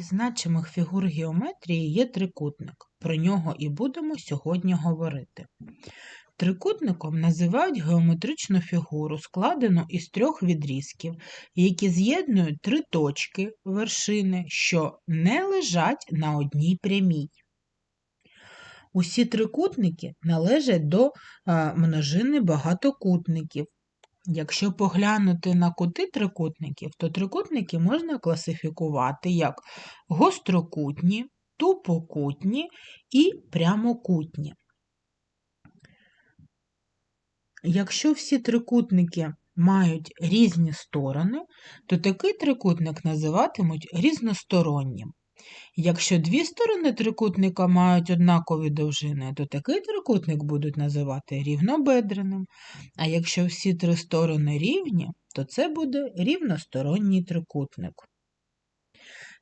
Із значимих фігур геометрії є трикутник. Про нього і будемо сьогодні говорити. Трикутником називають геометричну фігуру, складену із трьох відрізків, які з'єднують три точки вершини, що не лежать на одній прямій. Усі трикутники належать до множини багатокутників. Якщо поглянути на кути трикутників, то трикутники можна класифікувати як гострокутні, тупокутні і прямокутні. Якщо всі трикутники мають різні сторони, то такий трикутник називатимуть різностороннім. Якщо дві сторони трикутника мають однакові довжини, то такий трикутник будуть називати рівнобедреним. А якщо всі три сторони рівні, то це буде рівносторонній трикутник.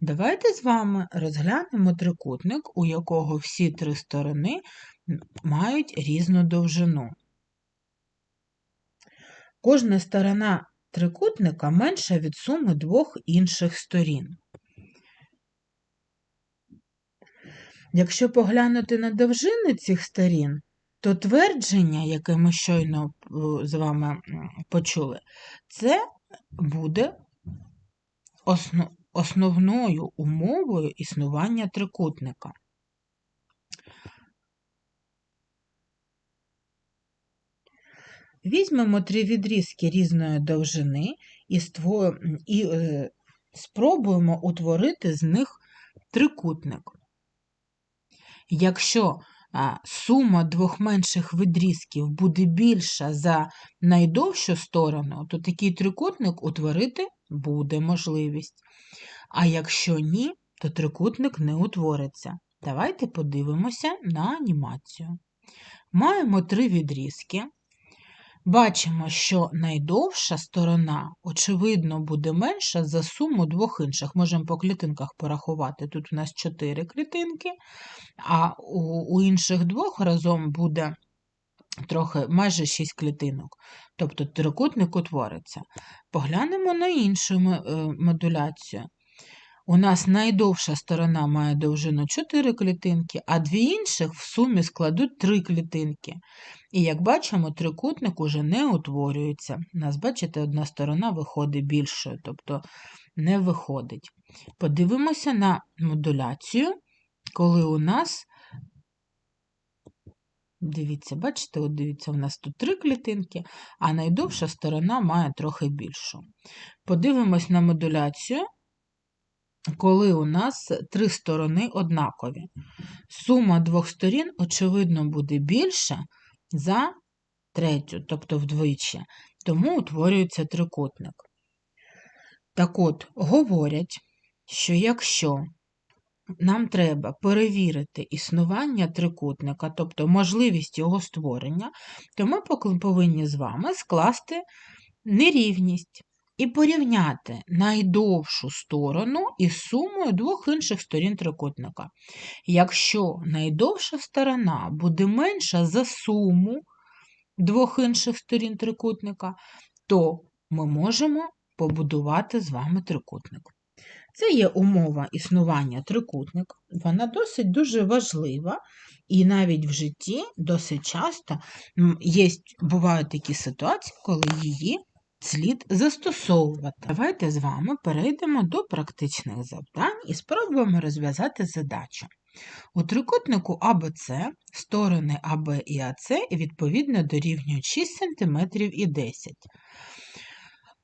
Давайте з вами розглянемо трикутник, у якого всі три сторони мають різну довжину. Кожна сторона трикутника менша від суми двох інших сторін. Якщо поглянути на довжини цих сторін, то твердження, яке ми щойно е, з вами почули, це буде основною умовою існування трикутника. Візьмемо три відрізки різної довжини і, ство... і е, спробуємо утворити з них трикутник. Якщо сума двох менших відрізків буде більша за найдовшу сторону, то такий трикутник утворити буде можливість. А якщо ні, то трикутник не утвориться. Давайте подивимося на анімацію. Маємо три відрізки. Бачимо, що найдовша сторона, очевидно, буде менша за суму двох інших. Можемо по клітинках порахувати. Тут у нас 4 клітинки, а у, інших двох разом буде трохи майже 6 клітинок. Тобто трикутник утвориться. Поглянемо на іншу е, модуляцію. У нас найдовша сторона має довжину 4 клітинки, а дві інших в сумі складуть 3 клітинки. І як бачимо, трикутник уже не утворюється. Нас, бачите, одна сторона виходить більшою, тобто не виходить. Подивимося на модуляцію, коли у нас, дивіться, бачите, от дивіться, у нас тут 3 клітинки, а найдовша сторона має трохи більшу. Подивимось на модуляцію коли у нас три сторони однакові. Сума двох сторін, очевидно, буде більша за третю, тобто вдвічі, тому утворюється трикутник. Так от, говорять, що якщо нам треба перевірити існування трикутника, тобто можливість його створення, то ми повинні з вами скласти нерівність і порівняти найдовшу сторону із сумою двох інших сторін трикутника. Якщо найдовша сторона буде менша за суму двох інших сторін трикутника, то ми можемо побудувати з вами трикутник. Це є умова існування трикутника, вона досить дуже важлива, і навіть в житті досить часто є, бувають такі ситуації, коли її слід застосовувати. Давайте з вами перейдемо до практичних завдань і спробуємо розв'язати задачу. У трикутнику АБЦ сторони АБ і АЦ відповідно дорівнюють 6 см і 10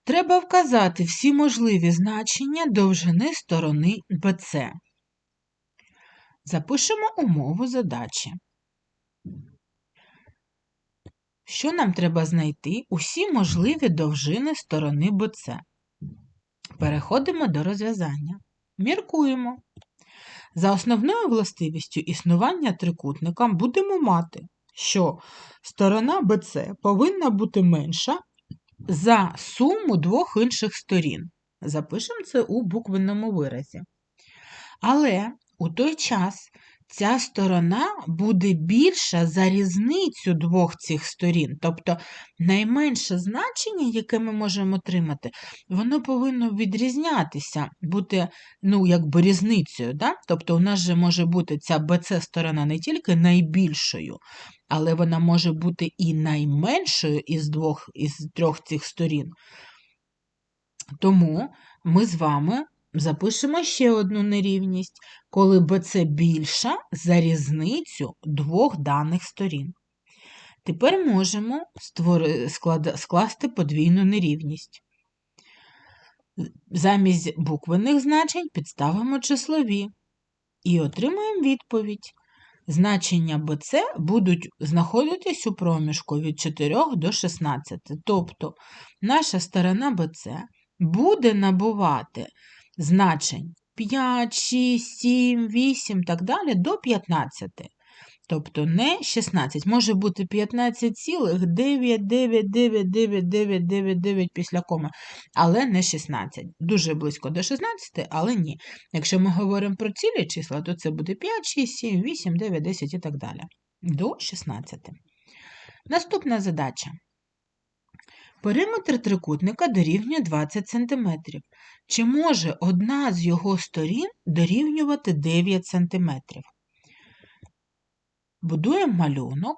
Треба вказати всі можливі значення довжини сторони БЦ. Запишемо умову задачі. Що нам треба знайти? Усі можливі довжини сторони БЦ. Переходимо до розв'язання. Міркуємо. За основною властивістю існування трикутника будемо мати, що сторона БЦ повинна бути менша за суму двох інших сторін. Запишемо це у буквенному виразі. Але у той час ця сторона буде більша за різницю двох цих сторін. Тобто найменше значення, яке ми можемо отримати, воно повинно відрізнятися, бути ну, якби різницею. Да? Тобто у нас же може бути ця BC сторона не тільки найбільшою, але вона може бути і найменшою із двох із трьох цих сторін. Тому ми з вами запишемо ще одну нерівність, коли BC більша за різницю двох даних сторін. Тепер можемо створи, склад, скласти подвійну нерівність. Замість буквених значень підставимо числові і отримаємо відповідь. Значення BC будуть знаходитись у проміжку від 4 до 16. Тобто наша сторона BC буде набувати значень 5, 6, 7, 8 так далі до 15. Тобто не 16, може бути 15,9999999 після коми, але не 16. Дуже близько до 16, але ні. Якщо ми говоримо про цілі числа, то це буде 5, 6, 7, 8, 9, 10 і так далі. До 16. Наступна задача. Периметр трикутника дорівнює 20 см. Чи може одна з його сторін дорівнювати 9 см? Будуємо малюнок,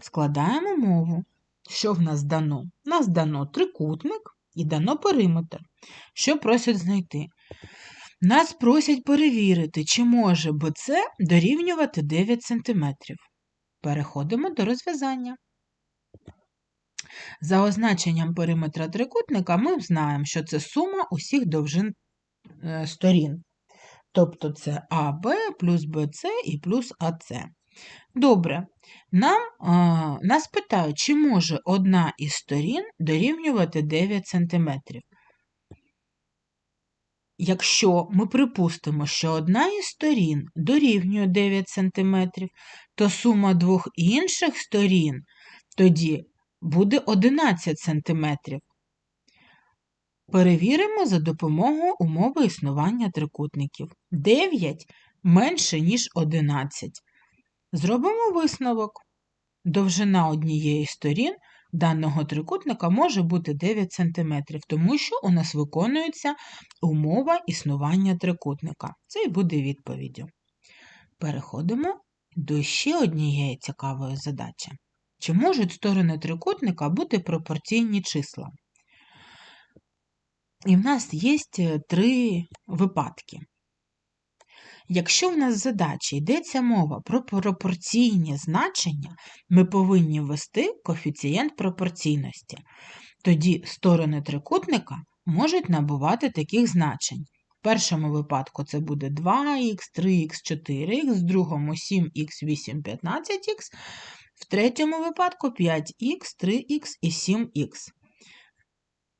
складаємо мову. Що в нас дано? Нас дано трикутник і дано периметр. Що просять знайти? Нас просять перевірити, чи може БЦ дорівнювати 9 см. Переходимо до розв'язання. За означенням периметра трикутника ми знаємо, що це сума усіх довжин е, сторін. Тобто це АБ плюс БЦ і плюс АЦ. Добре, нам, а, нас питають, чи може одна із сторін дорівнювати 9 см. Якщо ми припустимо, що одна із сторін дорівнює 9 см, то сума двох інших сторін тоді буде 11 см. Перевіримо за допомогою умови існування трикутників. 9 менше, ніж 11. Зробимо висновок. Довжина однієї сторін даного трикутника може бути 9 см, тому що у нас виконується умова існування трикутника. Це і буде відповіддю. Переходимо до ще однієї цікавої задачі. Чи можуть сторони трикутника бути пропорційні числа? І в нас є е, три випадки. Якщо в нас в задачі йдеться мова про пропорційні значення, ми повинні ввести коефіцієнт пропорційності. Тоді сторони трикутника можуть набувати таких значень. В першому випадку це буде 2х, 3х, 4х, в другому 7х, 8, 15х, в третьому випадку 5х, 3х і 7х.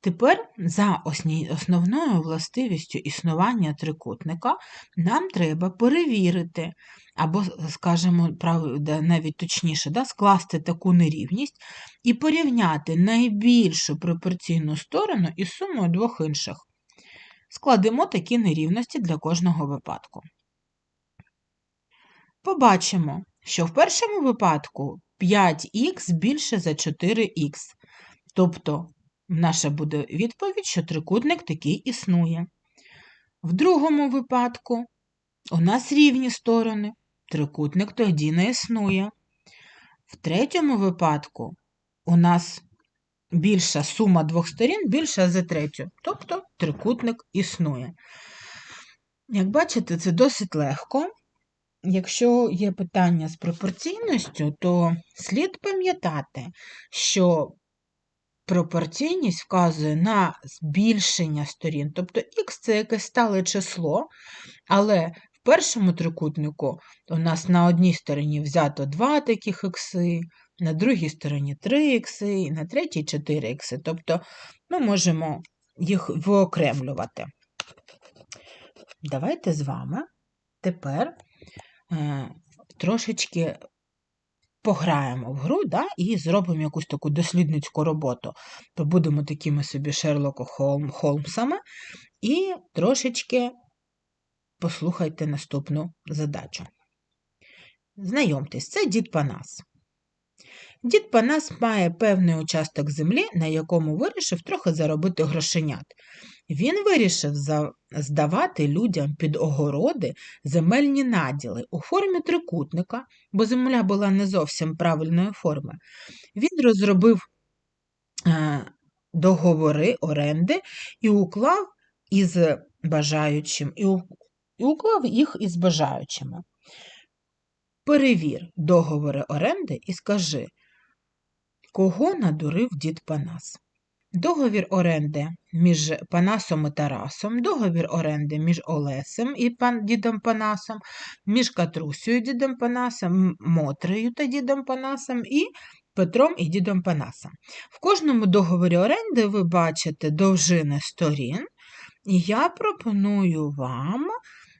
Тепер за основною властивістю існування трикутника нам треба перевірити, або, скажімо, навіть точніше, да, скласти таку нерівність і порівняти найбільшу пропорційну сторону із сумою двох інших. Складемо такі нерівності для кожного випадку. Побачимо, що в першому випадку 5х більше за 4х, тобто Наша буде відповідь, що трикутник такий існує. В другому випадку у нас рівні сторони, трикутник тоді не існує. В третьому випадку у нас більша сума двох сторін більша за третю, тобто трикутник існує. Як бачите, це досить легко. Якщо є питання з пропорційністю, то слід пам'ятати, що пропорційність вказує на збільшення сторін. Тобто х це якесь стале число, але в першому трикутнику у нас на одній стороні взято два таких ікси, на другій стороні 3 ікси, і на третій 4 ікси. Тобто ми можемо їх виокремлювати. Давайте з вами тепер трошечки пограємо в гру да, і зробимо якусь таку дослідницьку роботу. Побудемо такими собі Шерлоку Холмсами і трошечки послухайте наступну задачу. Знайомтесь, це дід Панас. Дід Панас має певний участок землі, на якому вирішив трохи заробити грошенят. Він вирішив здавати людям під огороди земельні наділи у формі трикутника, бо земля була не зовсім правильної форми. Він розробив е, договори оренди і уклав із бажаючим, і уклав їх із бажаючими. Перевір договори оренди і скажи, кого надурив дід Панас. Договір оренди між Панасом і Тарасом, договір оренди між Олесем і пан, дідом Панасом, між Катрусею дідом Панасом, Мотрею та дідом Панасом і Петром і дідом Панасом. В кожному договорі оренди ви бачите довжини сторін, і я пропоную вам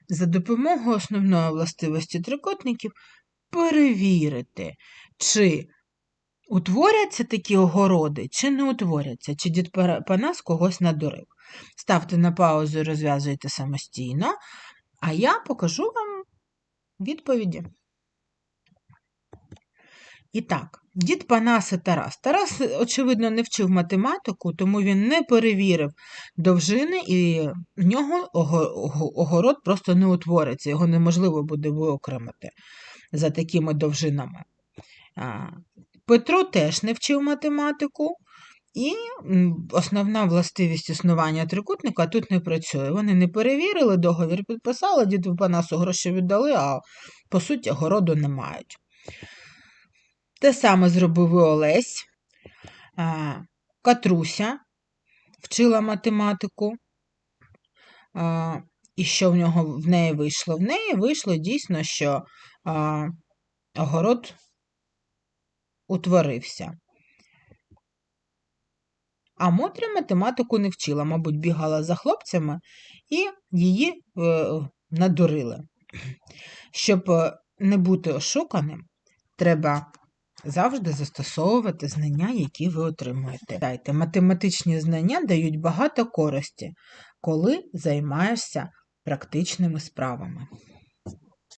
за допомогою основної властивості трикутників перевірити, чи утворяться такі огороди, чи не утворяться, чи дід Панас когось надурив. Ставте на паузу і розв'язуйте самостійно, а я покажу вам відповіді. І так, дід Панас і Тарас. Тарас, очевидно, не вчив математику, тому він не перевірив довжини, і в нього ого- ого- огород просто не утвориться, його неможливо буде виокремити за такими довжинами. Петро теж не вчив математику, і основна властивість існування трикутника тут не працює. Вони не перевірили, договір підписали, діду Панасу гроші віддали, а по суті городу не мають. Те саме зробив і Олесь. Катруся вчила математику. І що в нього в неї вийшло? В неї вийшло дійсно, що огород утворився. А Мотря математику не вчила, мабуть, бігала за хлопцями і її е, надурили. Щоб е, не бути ошуканим, треба завжди застосовувати знання, які ви отримуєте. Дайте, математичні знання дають багато користі, коли займаєшся практичними справами.